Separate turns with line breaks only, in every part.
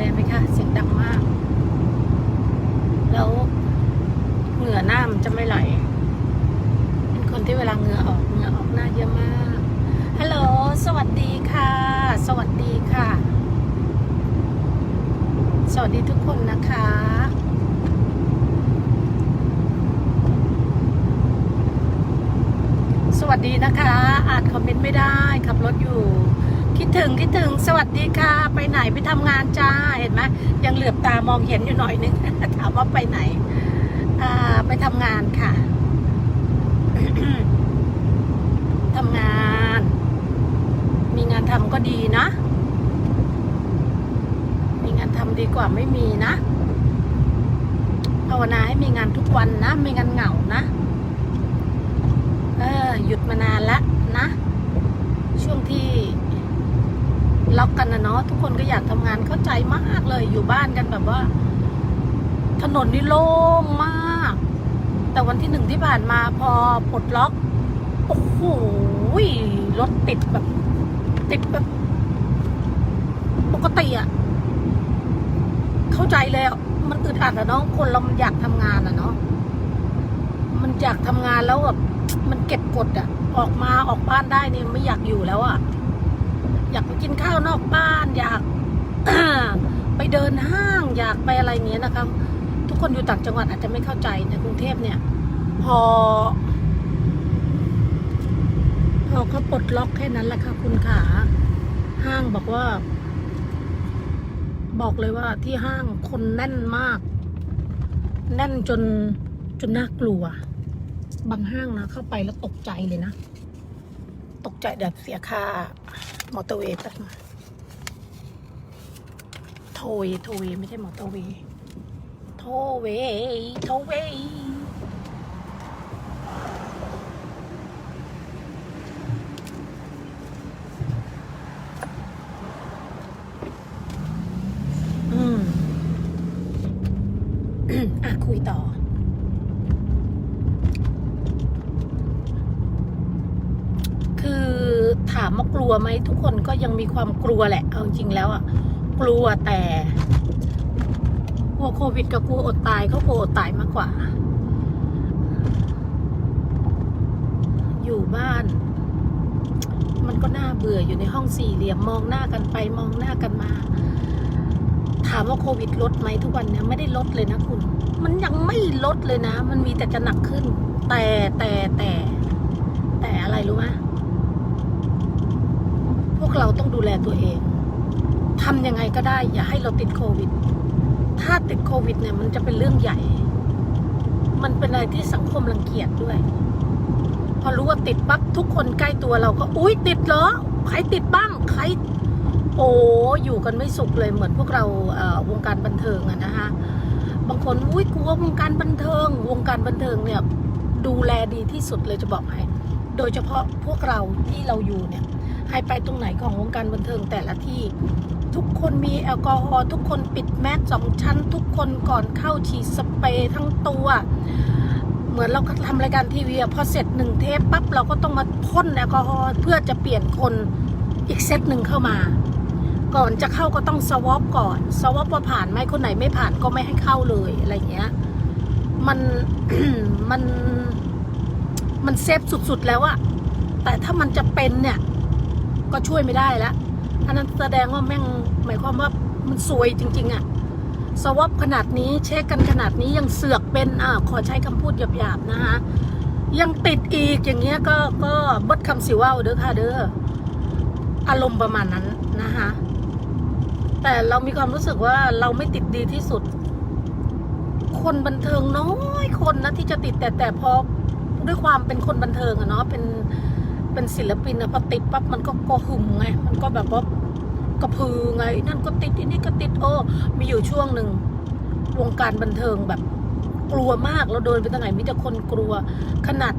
ได้ยินเสียงแอร์ไหมคะเสียงดังมาก แล้วเหงื่อหน้ามันจะไม่ไหล เป็นคนที่เวลาเหงื่อออกเหงื่อออกหน้าเยอะมาก ฮัลโหล สวัสดีค่ะ สวัสดีค่ะ สวัสดีทุกคนนะคะสวัสดีนะคะ อ่านคอมเมนต์ไม่ได้ ขับรถอยู่ คิดถึงคิดถึงสวัสดีค่ะ ไปไหนไปทำงานจ้าเห็นไหมยังเหลือบตามองเห็นอยู่หน่อยนึง ถามว่าไปไหนไปทำงานค่ะทำงาน มีงานทำก็ดีนะ มีงานทำดีกว่าไม่มีนะภาวนาให้มีงานทุกวันนะไม่งั้นเหงานะ เออหยุดมานานละ ช่วงที่ ล็อกกันนะเนาะทุกคนก็อยากทำงานเข้าใจมากเลย อยู่บ้านกันแบบว่า ถนนนี่โล่งมาก แต่วันที่หนึ่งที่ผ่านมาพอปลดล็อกโอ้โหรถติดแบบ ติดแบบ ปกติอะเข้าใจเลยมันอึดอัดอะเนาะคนเรามันอยากทำงานอะเนาะมันอยากทำงานแล้วแบบมันเก็บกดอะออกมาออกบ้านได้เนี่ยไม่อยากอยู่แล้วอะ อยากไปกินข้าวนอกบ้าน อยากไปเดินห้างอยากไปอะไรเงี้ยนะคะทุกคนอยู่ต่างจังหวัดอาจจะไม่เข้าใจในกรุงเทพเนี่ย พอ พอเขาปลดล็อกแค่นั้นแหละค่ะคุณขาห้างบอกว่า บอกเลยว่าที่ห้างคนแน่นมาก แน่นจนจนน่ากลัว บางห้างนะเข้าไปแล้วตกใจเลยนะ ตกใจแบบเสียค่ามอเตอร์เวย์แป๊บโทเวย์โทเวย์ไม่ใช่มอเตอร์เวย์โทเวย์โทเวย์อืมอะคุยต่อถามว่ากลัวไหมทุกคนก็ยังมีความกลัวแหละเอาจริงแล้วอะกลัวแต่กลัวโควิดกับกลัวอดตายเขากลัวอดตายมากกว่า อยู่บ้าน มันก็น่าเบื่ออยู่ในห้องสี่เหลี่ยมมองหน้ากันไปมองหน้ากันมา ถามว่าโควิดลดไหมทุกวันเนี้ยไม่ได้ลดเลยนะคุณ มันยังไม่ลดเลยนะ มันมีแต่จะหนักขึ้น แต่แต่แต่ แต่อะไรรู้ไหม พวกเราต้องดูแลตัวเองทำยังไงก็ได้ อย่าให้เราติดโควิด ถ้าติดโควิดเนี่ยมันจะเป็นเรื่องใหญ่ มันเป็นอะไรที่สังคมรังเกียจด้วย พอรู้ว่าติดปั๊บทุกคนใกล้ตัวเราก็ อุ้ยติดเหรอ ใครติดบ้าง ใคร โอ้อยู่กันไม่สุขเลยเหมือนพวกเราวงการบันเทิงอะนะคะบางคนอุ้ยกลัววงการบันเทิง วงการบันเทิงเนี่ยดูแลดีที่สุดเลยจะบอกให้ โดยเฉพาะพวกเราที่เราอยู่เนี่ย ให้ไปตรงไหนของวงการบันเทิงแต่ละที่ ทุกคนมีแอลกอฮอล์ทุกคนปิดแมสสองชั้น ทุกคนก่อนเข้าฉีดสเปรย์ทั้งตัว เหมือนเราทำรายการทีวีพอเสร็จหนึ่งเทปปั๊บเราก็ต้องมาพ่นแอลกอฮอล์เพื่อจะเปลี่ยนคนอีกเซตหนึ่งเข้ามา ก่อนจะเข้าก็ต้องสวอปก่อนสวอปว่าผ่านไหมคนไหนไม่ผ่านก็ไม่ให้เข้าเลยอะไรเงี้ยมันมันมันเซฟสุดๆแล้วอะแต่ถ้ามันจะเป็นเนี่ย ก็ช่วยไม่ได้แล้วอันนั้นแสดงว่าแม่งหมายความว่ามันซวยจริง ๆอะสวอปขนาดนี้เช็คกันขนาดนี้ยังเสือกเป็นอ่าขอใช้คำพูดหยาบๆนะคะยังติดอีกอย่างเงี้ยก็ก็บดคำสิว่าวเด้อค่ะเด้ออารมณ์ประมาณนั้นนะคะแต่เรามีความรู้สึกว่าเราไม่ติดดีที่สุด คนบันเทิงน้อยคนนะที่จะติดแต่แต่พอด้วยความเป็นคนบันเทิงอะเนาะเป็น เป็นศิลปินอะพอติดปั๊บมันก็กระหึ่มไง มันก็แบบว่ากระพือไงนั่นก็ติดอันนี้ก็ติดโอ้มีอยู่ช่วงหนึ่งวงการบันเทิงแบบ กลัวมากเราเดินไปตรงไหนมีแต่คนกลัว ขนาด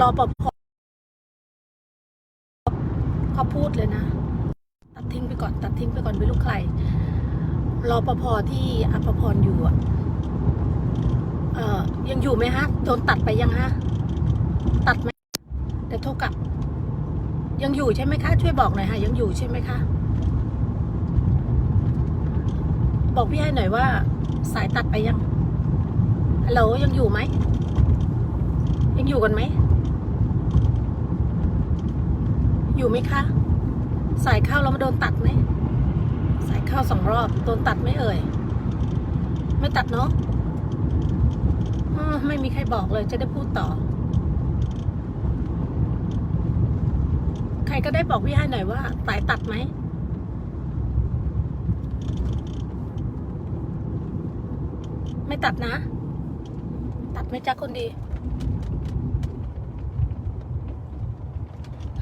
รอปภเขาพูดเลยนะ ตัดทิ้งไปก่อน ตัดทิ้งไปก่อนไม่รู้ใครรอปภที่อภพรอยู่อะเออยังอยู่ไหมฮะโดนตัดไปยังฮะ ตัดไหมเดี๋ยวโทรกลับ ยังอยู่ใช่ไหมคะ ช่วยบอกหน่อยค่ะ ยังอยู่ใช่ไหมคะ บอกพี่ให้หน่อยว่า สายตัดไปยังฮัลโหลยังอยู่ไหม ยังอยู่กันไหม อยู่ไหมคะ สายเข้าแล้วมาโดนตัดไหม สายเข้าสองรอบ โดนตัดไหมเอ่ย ไม่ตัดเนาะไม่มีใครบอกเลยจะได้พูดต่อ ใคร ก็ได้บอกพี่ให้หน่อยว่าสายตัดไหมไม่ตัดนะ ตัดไหม่จ้าคนดี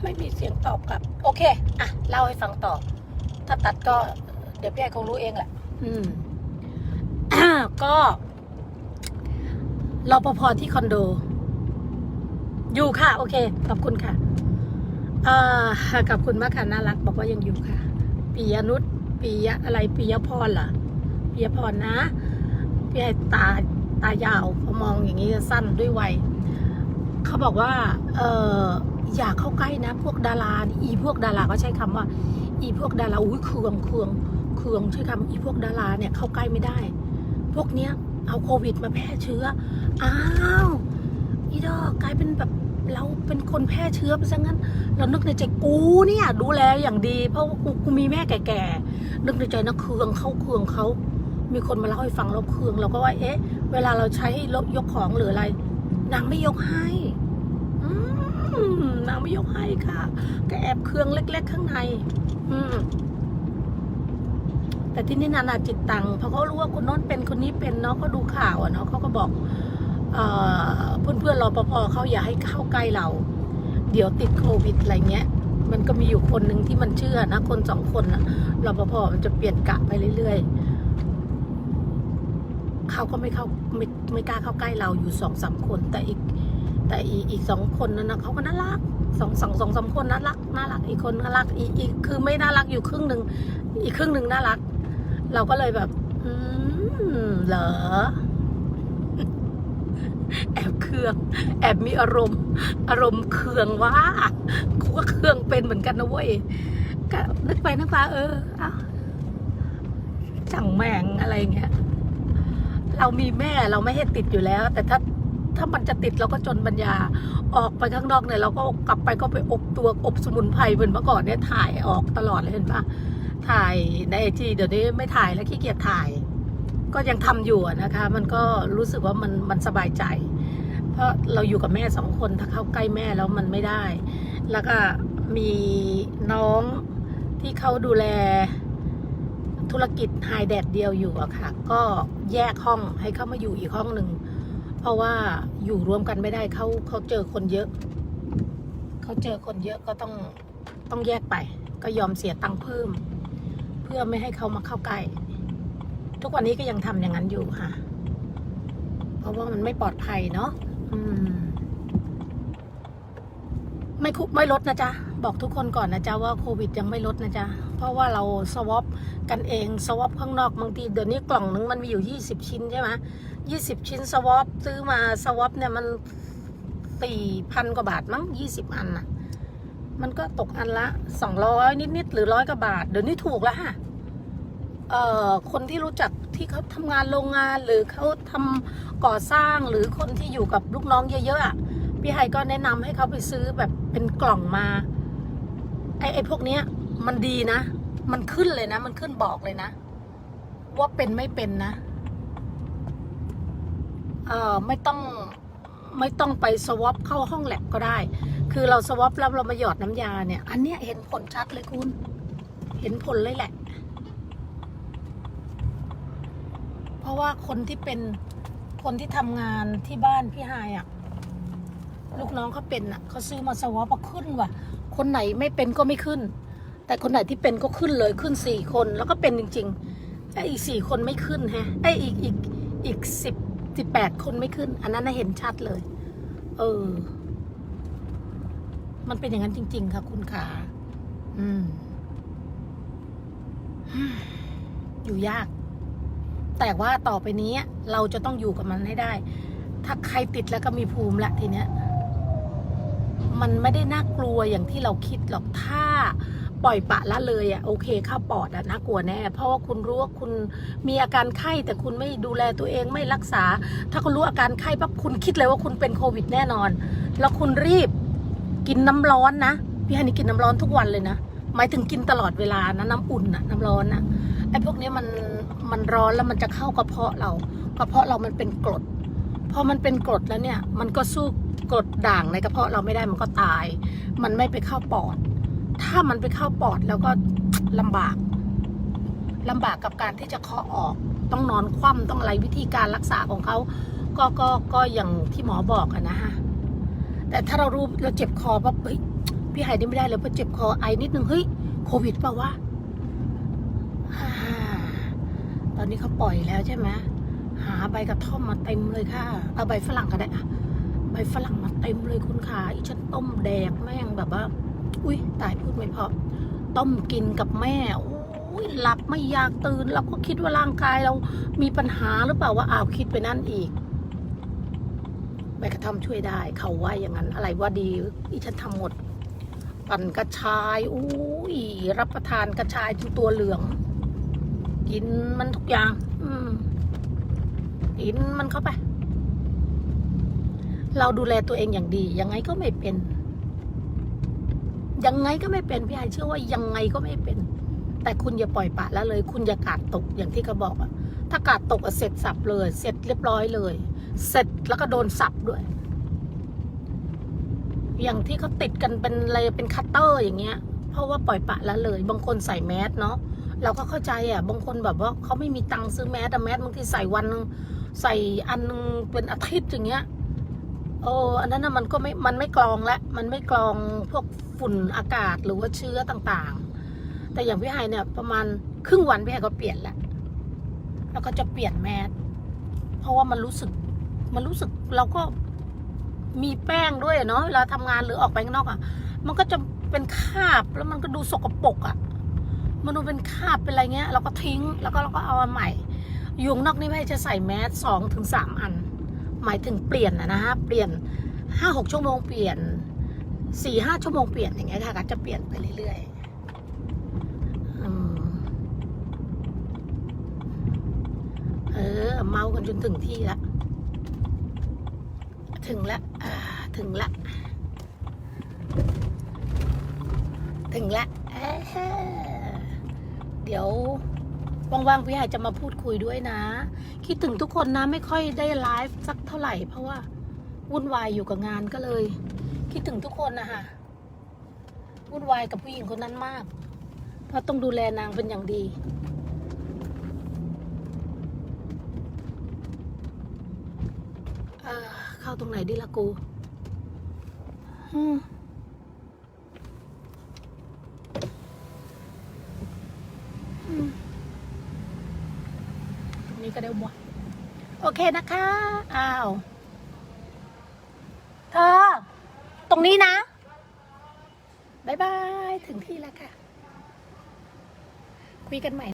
ไม่มีเสียงตอบกลับ โอเค อะ เล่าให้ฟังต่อ ถ้าตัดก็ เดี๋ยวพี่ไอคงรู้เองแหละ อืมก็รปภที่คอนโด อยู่ค่ะ โอเค ขอบคุณค่ะ อ่าขอบคุณมากค่ะน่ารัก บอกว่ายังอยู่ค่ะปิยนุชปิยะอะไรปิยพรเหรอปิยพรนะพี่ไอตาตายาวพอมองอย่างนี้จะสั้นด้วยวัยเขาบอกว่า เอออย่าเข้าใกล้นะ พวกดาราอีพวกดาราก็ใช้คำว่า อีพวกดาราอุ้ยเคืองเคืองเคืองใช้คำอีพวกดาราเนี่ยเข้าใกล้ไม่ได้ พวกเนี้ยเอาโควิดมาแพร่เชื้ออ้าวอีดอกกลายเป็นแบบ เราเป็นคนแพร่เชื้อไปซะงั้น เรานึกในใจกูเนี่ยดูแลอย่างดี เพราะกูกูมีแม่แก่ๆนึกในใจนะเคืองเขาเคืองเขา มีคนมาเล่าให้ฟังเราเคืองเราก็ว่า เอ๊ะ เวลาเราใช้รถยกของหรืออะไรนางไม่ยกให้อนางไม่ยกให้ค่ะก็แอบเคืองเล็ก ๆ ข้างใน อืมแต่ที่นี่นานาจิตตังเพราะเขารู้ว่าคนน้นเป็นคนนี้เป็นเนาะเขาดูข่าวอะเนาะเขาก็บอก เพื่อนเพื่อๆรปภเขาอย่าให้เข้าใกล้เรา เดี๋ยวติดโควิดอะไรเงี้ย มันก็มีอยู่คนหนึ่งที่มันเชื่อนะ คนสองคนอะรปภมันจะเปลี่ยนกะไปเรื่อยๆเขาก็ไม่เข้าไม่ไม่กล้าเข้าใกล้เราอยู่สองสามคน แต่อีก แต่อีอีกสองคนนั้นนะเขาก็น่ารักสองสองสองสามคนน่ารักน่ารักอีกคนน่ารักอีกอีกคือไม่น่ารักอยู่ครึ่งหนึ่งอีกครึ่งหนึ่งน่ารัก เราก็เลยแบบ อืมเหรอ แอบเคือง แอบมีอารมณ์ อารมณ์เคืองว่ากูก็เคืองเป็นเหมือนกันนะเว้ยก็นึกไปนึกมาเออเอาจังแมงอะไรเงี้ย เรามีแม่เราไม่ให้ติดอยู่แล้ว แต่ถ้าถ้ามันจะติดเราก็จนปัญญาออกไปข้างนอกเนี่ยเราก็กลับไปก็ไปอบตัวอบสมุนไพรเหมือนเมื่อก่อนเนี่ยถ่ายออกตลอดเลยเห็นปะถ่ายในไอจีเดี๋ยวนี้ไม่ถ่ายแล้วขี้เกียจถ่าย ก็ยังทำอยู่นะคะ มันก็รู้สึกว่ามันมันสบายใจ เพราะเราอยู่กับแม่สองคนถ้าเข้าใกล้แม่แล้วมันไม่ได้ แล้วก็มีน้องที่เขาดูแลธุรกิจไฮแดดเดียวอยู่อะค่ะ ก็แยกห้องให้เข้ามาอยู่อีกห้องหนึ่ง เพราะว่าอยู่รวมกันไม่ได้เขาเขาเจอคนเยอะ เขาเจอคนเยอะก็ต้องต้องแยกไป ก็ยอมเสียตังค์เพิ่ม เพื่อไม่ให้เขามาเข้าใกล้ ทุกวันนี้ก็ยังทำอย่างนั้นอยู่ค่ะ เพราะว่ามันไม่ปลอดภัยเนาะมไม่คุไม่ลดนะจ๊ะ บอกทุกคนก่อนนะจ๊ะว่าโควิดยังไม่ลดนะจ๊ะ เพราะว่าเราสวอปกันเองสวอปข้างนอกบางทีเดี๋ยวนี้กล่องนึงมันมีอยู่ยี่สิบชิ้นใช่ไหมยี่สิบชิ้นสวอปซื้อมาสวอปเนี่ยมันสี่พันกว่าบาทมั้งยี่สิบอันน่ะมันก็ตกอันละสองร้อยนิดๆหรือร้อยกว่าบาท เดี๋ยวนี้ถูกแล้วฮะ เอ่อคนที่รู้จักที่เขาทำงานโรงงานหรือเขาทำก่อสร้างหรือคนที่อยู่กับลูกน้องเยอะๆอะพี่ไฮก็แนะนำให้เขาไปซื้อแบบเป็นกล่องมา ไอ้ไอ้พวกเนี้ย มันดีนะ มันขึ้นเลยนะ มันขึ้นบอกเลยนะ ว่าเป็นไม่เป็นนะเอ่อไม่ต้องไม่ต้องไปสวอปเข้าห้องแลบก็ได้ คือเราสวอปแล้วเรามาหยอดน้ำยาเนี่ย อันเนี้ยเห็นผลชัดเลยคุณ เห็นผลเลยแหละ เพ ราะว่าคนที่เป็นคนที่ทำงานที่บ้านพี่ไฮายอะ ลูกน้องเขาเป็นอะเขาซื้อมาสวอปขึ้นว่ะ คนไหนไม่เป็นก็ไม่ขึ้น แต่คนไหนที่เป็นก็ขึ้นเลยขึ้นสี่คนแล้วก็เป็นจริงๆไอ้อีกสี่คนไม่ขึ้นฮะไอ้อีกอีกอีกสิบสิบแปดคนไม่ขึ้น อันนั้นเห็นชัดเลย เออ มันเป็นอย่างนั้นจริง ๆ ค่ะ คุณขาอืม อยู่ยาก แต่ว่าต่อไปนี้เราจะต้องอยู่กับมันให้ได้ ถ้าใครติดแล้วก็มีภูมิละทีเนี้ย มันไม่ได้น่ากลัวอย่างที่เราคิดหรอกถ้าปล่อยปะละเลยอะโอเคเข้าปอดอะน่ากลัวแน่เพราะว่าคุณรู้ว่าคุณมีอาการไข้แต่คุณไม่ดูแลตัวเองไม่รักษา ถ้าคุณรู้อาการไข้ปั๊บคุณคิดเลยว่าคุณเป็นโควิดแน่นอน แล้วคุณรีบกินน้ำร้อนนะพี่ฮันนี่กินน้ำร้อนทุกวันเลยนะหมายถึงกินตลอดเวลานะน้ำอุ่นนะน้ำร้อนนะไอ้พวกนี้มัน มันร้อนแล้วมันจะเข้ากระเพาะเรากระเพาะเรามันเป็นกรดพอมันเป็นกรดแล้วเนี่ย มันก็สู้กรดด่างในกระเพาะเราไม่ได้มันก็ตาย มันไม่ไปเข้าปอด ถ้ามันไปเข้าปอดแล้วก็ลำบากลำบากกับการที่จะเคาะออก ต้องนอนคว่ำต้องอะไรวิธีการรักษาของเขาก็ก็ก็อย่างที่หมอบอกอะนะฮะแต่ถ้าเรารู้เราเจ็บคอปั๊บเฮ้ยพี่หายนี่ไม่ได้เลยเพราะเจ็บคอไอนิดนึงเฮ้ยโควิดเปล่าวะ ตอนนี้เขาปล่อยแล้วใช่ไหมหาใบกระท่อมมาเต็มเลยค่ะ เอาใบฝรั่งก็ได้อะใบฝรั่งมาเต็มเลยคุณขาอีฉันต้มแดกแม่งแบบว่า อุ้ยตายพูดไม่พอต้มกินกับแม่อุ้ยหลับไม่อยากตื่น เราก็คิดว่าร่างกายเรามีปัญหาหรือเปล่าว่าอ้าวคิดไปนั่นอีกใบกระท่อมช่วยได้ เขาว่าอย่างนั้นอะไรว่าดีอีฉันทำหมด ปั่นกระชายอุ้ยรับประทานกระชายจนตัวเหลือง กินมันทุกอย่าง อืมกินมันเข้าไป เราดูแลตัวเองอย่างดี ยังไงก็ไม่เป็น ยังไงก็ไม่เป็นพี่ไอเชื่อว่ายังไงก็ไม่เป็น แต่คุณอย่าปล่อยปละละเลย คุณอย่ากาดตกอย่างที่เขาบอกอะถ้ากาดตกอะเสร็จสับเลย เสร็จเรียบร้อยเลย เสร็จแล้วก็โดนสับด้วย อย่างที่เขาติดกันเป็นอะไรเป็นคัตเตอร์อย่างเงี้ย เพราะว่าปล่อยปละละเลย บางคนใส่แมสเนาะ เราก็เข้าใจอะบางคนแบบว่าเขาไม่มีตังค์ซื้อแมสแต่แมสบางทีใส่วันนึงใส่อันนึงเป็นอาทิตย์อย่างเงี้ยโอ้อันนั้นน่ะมันก็ไม่มันไม่กรองละมันไม่กรองพวกฝุ่นอากาศหรือว่าเชื้อต่างๆ แต่อย่างพี่ไฮเนี่ยประมาณครึ่งวันพี่ไฮก็เปลี่ยนแหละแล้วก็จะเปลี่ยนแมสเพราะว่ามันรู้สึก มันรู้สึกเราก็มีแป้งด้วยเนาะเวลาทำงานหรือออกไปข้างนอกอะ มันก็จะเป็นคราบแล้วมันก็ดูสกปรกอะ มันดูเป็นคาบเป็นอะไรเงี้ยเราก็ทิ้งแล้วก็เราก็เอาอันใหม่ยู่งนอกนี่ไม่จะใส่แมสสองถึงสามอัน หมายถึงเปลี่ยนนะนะฮะเปลี่ยนห้าหกชั่วโมงเปลี่ยนสี่ห้าชั่วโมงเปลี่ยนอย่างเงี้ยค่ะก็จะเปลี่ยนไปเรื่อยๆเออ เมากันจนถึงที่ละถึงละถึงละถึงละ เดี๋ยวว่างๆพี่ไฮจะมาพูดคุยด้วยนะ คิดถึงทุกคนนะไม่ค่อยได้ไลฟ์สักเท่าไหร่ เพราะว่าวุ่นวายอยู่กับงานก็เลย คิดถึงทุกคนนะคะวุ่นวายกับผู้หญิงคนนั้นมาก เพราะต้องดูแลนางเป็นอย่างดีเออเข้าตรงไหนดีละกู อืม ตรงนี้ ก็ได้หมดโอเคนะคะ อ้าว เธอ ตรงนี้นะบายบาย ถึงที่แล้วค่ะ คุยกันใหม่